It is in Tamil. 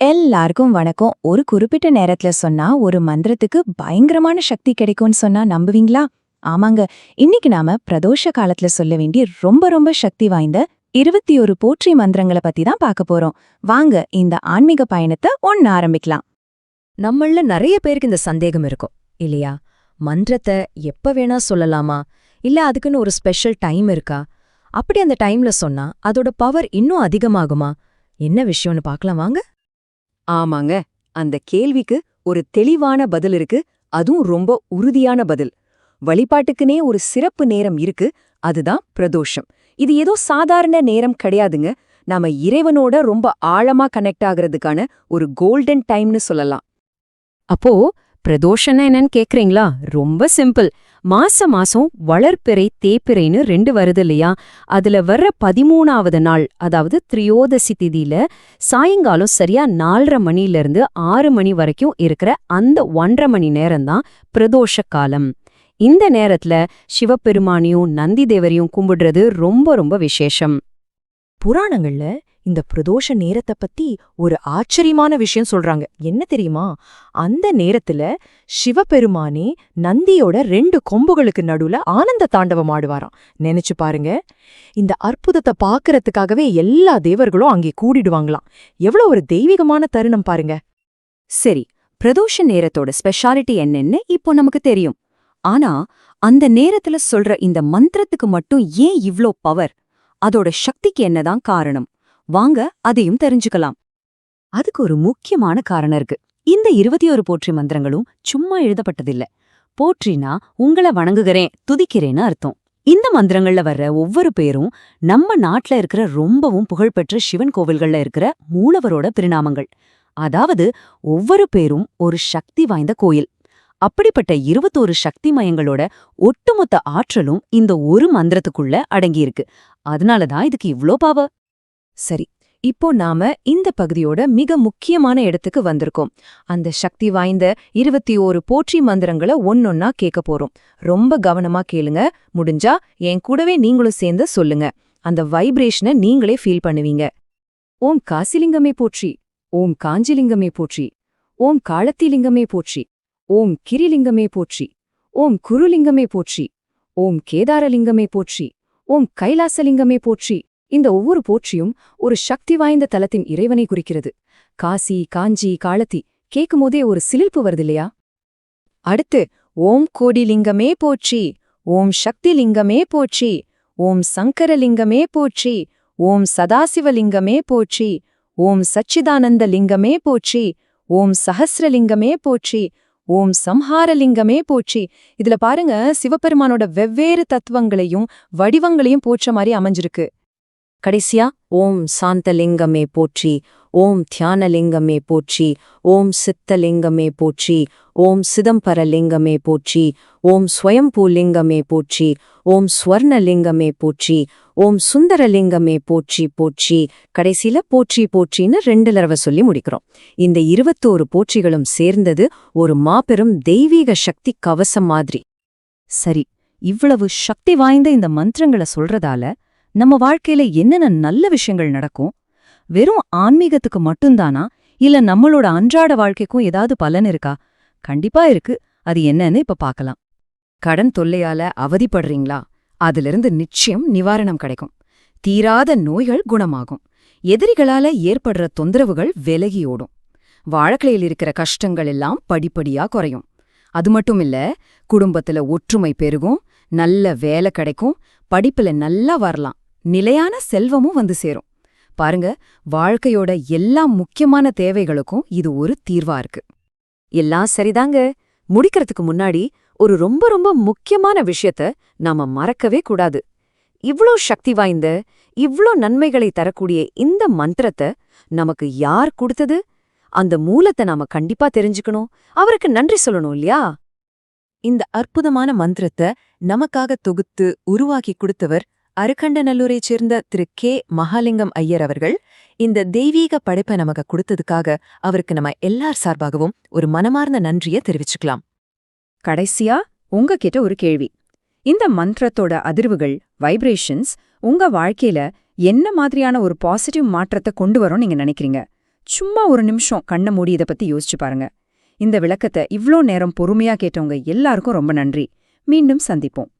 எல்லாருக்கும் வணக்கம். ஒரு குறிப்பிட்ட நேரத்துல சொன்னா ஒரு மந்திரத்துக்கு பயங்கரமான சக்தி கிடைக்கும்னு சொன்னா நம்புவீங்களா? ஆமாங்க. இன்னைக்கு நாம பிரதோஷ காலத்துல சொல்ல வேண்டிய ரொம்ப ரொம்ப சக்தி வாய்ந்த இருபத்தி ஒரு போற்றி மந்திரங்களை பத்தி தான் பார்க்க போறோம். வாங்க இந்த ஆன்மீக பயணத்தை ஒன்னு ஆரம்பிக்கலாம். நம்மள நிறைய பேருக்கு இந்த சந்தேகம் இருக்கும். இல்லையா? மந்திரத்தை எப்ப வேணா சொல்லலாமா? இல்ல அதுக்குன்னு ஒரு ஸ்பெஷல் டைம் இருக்கா? அப்படி அந்த டைம்ல சொன்னா அதோட பவர் இன்னும் அதிகமாகுமா? என்ன விஷயம்னு பார்க்கலாம். வாங்க. ஆமாங்க. அந்த கேள்விக்கு ஒரு தெளிவான பதில் இருக்கு. அதுவும் ரொம்ப உறுதியான பதில். வழிபாட்டுக்குனே ஒரு சிறப்பு நேரம் இருக்கு. அதுதான் பிரதோஷம். இது ஏதோ சாதாரண நேரம் கிடையாதுங்க. நாம இறைவனோட ரொம்ப ஆழமா கனெக்ட் ஆகுறதுக்கான ஒரு கோல்டன் டைம்னு சொல்லலாம். அப்போ பிரதோஷம்னா என்னன்னு கேக்குறீங்களா? ரொம்ப சிம்பிள் மாச மாசம் வளர்ப்பிறை தேப்பிறைன்னு ரெண்டு வருது இல்லையா? அதுல வர்ற பதிமூணாவது நாள் அதாவது திரியோதசி திதியில சாயங்காலம் சரியா நாலரை மணில இருந்து ஆறு மணி வரைக்கும் இருக்கிற அந்த ஒன்றரை மணி நேரம்தான் பிரதோஷ காலம். இந்த நேரத்துல சிவபெருமானையும் நந்தி தேவரையும் கும்பிடுறது ரொம்ப ரொம்ப விசேஷம். புராணங்கள்ல இந்த பிரதோஷ நேரத்தை பத்தி ஒரு ஆச்சரியமான விஷயம் சொல்றாங்க. என்ன தெரியுமா? அந்த நேரத்துல சிவபெருமானே நந்தியோட ரெண்டு கொம்புகளுக்கு நடுவுல ஆனந்த தாண்டவம் ஆடுவாராம். நினைச்சு பாருங்க. இந்த அற்புதத்தை பாக்குறதுக்காகவே எல்லா தேவர்களும் அங்கே கூடிடுவாங்களாம். எவ்வளவு ஒரு தெய்வீகமான தருணம் பாருங்க. சரி பிரதோஷ நேரத்தோட ஸ்பெஷாலிட்டி என்னன்னு இப்போ நமக்கு தெரியும். ஆனா அந்த நேரத்துல சொல்ற இந்த மந்திரத்துக்கு மட்டும் ஏன் இவ்ளோ பவர் அதோட சக்திக்கு என்னதான் காரணம்? வாங்க அதையும் தெரிஞ்சுக்கலாம். அதுக்கு ஒரு முக்கியமான காரணம் இருக்கு. இந்த இருபத்தி ஒரு போற்றி மந்திரங்களும் சும்மா எழுதப்பட்டதில்ல. போற்றினா உங்கள வணங்குகிறேன் துதிக்கிறேன்னு அர்த்தம். இந்த மந்திரங்கள்ல வர்ற ஒவ்வொரு பேரும் நம்ம நாட்டுல இருக்கிற ரொம்பவும் புகழ்பெற்ற சிவன் கோவில்கள்ல இருக்கிற மூலவரோட திருநாமங்கள். அதாவது ஒவ்வொரு பேரும் ஒரு சக்தி வாய்ந்த கோயில். அப்படிப்பட்ட இருபத்தோரு சக்தி மயங்களோட ஒட்டுமொத்த ஆற்றலும் இந்த ஒரு மந்திரத்துக்குள்ள அடங்கியிருக்கு. அதனாலதான் இதுக்கு இவ்ளோ பாவ சரி இப்போ நாம இந்த பகுதியோட மிக முக்கியமான இடத்துக்கு வந்திருக்கோம். அந்த சக்தி வாய்ந்த இருபத்தி ஓரு போற்றி மந்திரங்களை ஒன்னொன்னா கேட்க போறோம். ரொம்ப கவனமா கேளுங்க. முடிஞ்சா என் கூடவே நீங்களும் சேர்ந்து சொல்லுங்க. அந்த வைப்ரேஷனை நீங்களே ஃபீல் பண்ணுவீங்க. ஓம் காசிலிங்கமே போற்றி ஓம் காஞ்சிலிங்கமே போற்றி ஓம் காளத்திலிங்கமே போற்றி ஓம் கிரிலிங்கமே போற்றி ஓம் குருலிங்கமே போற்றி ஓம் கேதாரலிங்கமே போற்றி ஓம் கைலாசலிங்கமே போற்றி. இந்த ஒவ்வொரு போற்றியும் ஒரு சக்தி வாய்ந்த தலத்தின் இறைவனை குறிக்கிறது. காசி காஞ்சி காளத்தி கேட்கும்போதே ஒரு சிலிர்ப்பு வருதில்லையா? அடுத்து ஓம் கோடிலிங்கமே போற்றி ஓம் சக்திலிங்கமே போற்றி ஓம் சங்கரலிங்கமே போற்றி ஓம் சதாசிவலிங்கமே போற்றி ஓம் சச்சிதானந்த லிங்கமே போற்றி ஓம் சஹஸ்ரலிங்கமே போற்றி ஓம் சம்ஹாரலிங்கமே போற்றி. இதுல பாருங்க சிவபெருமானோட வெவ்வேறு தத்துவங்களையும் வடிவங்களையும் போற்ற மாதிரி அமைஞ்சிருக்கு. கடைசியா ஓம் சாந்தலிங்கமே போற்றி ஓம் தியானலிங்கமே போற்றி ஓம் சித்தலிங்கமே போற்றி ஓம் சிதம்பரலிங்கமே போற்றி ஓம் ஸ்வயம்பூலிங்கமே போற்றி ஓம் ஸ்வர்ணலிங்கமே போற்றி ஓம் சுந்தரலிங்கமே போற்றி போற்றி கடைசியில போற்றி போற்றின்னு ரெண்டு தடவை சொல்லி முடிக்கிறோம். இந்த இருபத்தோரு போற்றிகளும் சேர்ந்தது ஒரு மாபெரும் தெய்வீக சக்தி கவசம் மாதிரி. சரி இவ்வளவு சக்தி வாய்ந்த இந்த மந்திரங்களை சொல்றதால நம்ம வாழ்க்கையில என்னென்ன நல்ல விஷயங்கள் நடக்கும்? வெறும் ஆன்மீகத்துக்கு மட்டும்தானா? இல்ல நம்மளோட அன்றாட வாழ்க்கைக்கும் ஏதாவது பலன் இருக்கா? கண்டிப்பா இருக்கு. அது என்னன்னு இப்ப பார்க்கலாம் கடன் தொல்லையால அவதிப்படுறீங்களா? அதிலிருந்து நிச்சயம் நிவாரணம் கிடைக்கும். தீராத நோய்கள் குணமாகும். எதிரிகளால ஏற்படுற தொந்தரவுகள் விலகியோடும் வாழ்க்கையில் இருக்கிற கஷ்டங்கள் எல்லாம் படிப்படியா குறையும். அது மட்டும் இல்ல குடும்பத்துல ஒற்றுமை பெருகும் நல்ல வேலை கிடைக்கும் படிப்புல நல்லா வரலாம். நிலையான செல்வமும் வந்து சேரும். பாருங்க வாழ்க்கையோட எல்லா முக்கியமான தேவைகளுக்கும் இது ஒரு தீர்வா இருக்கு. எல்லாம் சரிதாங்க. முடிக்கிறதுக்கு முன்னாடி ஒரு ரொம்ப ரொம்ப முக்கியமான விஷயத்த நாம மறக்கவே கூடாது. இவ்ளோ சக்தி வாய்ந்த இவ்ளோ நன்மைகளை தரக்கூடிய இந்த மந்திரத்தை நமக்கு யார் கொடுத்தது? அந்த மூலத்தை நாம கண்டிப்பா தெரிஞ்சுக்கணும். அவருக்கு நன்றி சொல்லணும் இல்லையா? இந்த அற்புதமான மந்திரத்தை நமக்காக தொகுத்து உருவாக்கி கொடுத்தவர் அருகண்டநல்லூரைச் சேர்ந்த திரு கே. மகாலிங்கம் ஐயர் அவர்கள் இந்த தெய்வீக படைப்பை நமக்கு கொடுத்ததுக்காக அவருக்கு நம்ம எல்லார் சார்பாகவும் ஒரு மனமார்ந்த நன்றியை தெரிவிச்சுக்கலாம். கடைசியா உங்ககிட்ட ஒரு கேள்வி. இந்த மந்திரத்தோட அதிர்வுகள் வைப்ரேஷன்ஸ் உங்க வாழ்க்கையில என்ன மாதிரியான ஒரு பாசிட்டிவ் மாற்றத்தை கொண்டு வரும் நீங்க நினைக்கிறீங்க? சும்மா ஒரு நிமிஷம் கண்ணை மூடி இதை பத்தி யோசிச்சு பாருங்க. இந்த விளக்கத்தை இவ்ளோ நேரம் பொறுமையா கேட்டவங்க எல்லாருக்கும் ரொம்ப நன்றி. மீண்டும் சந்திப்போம்.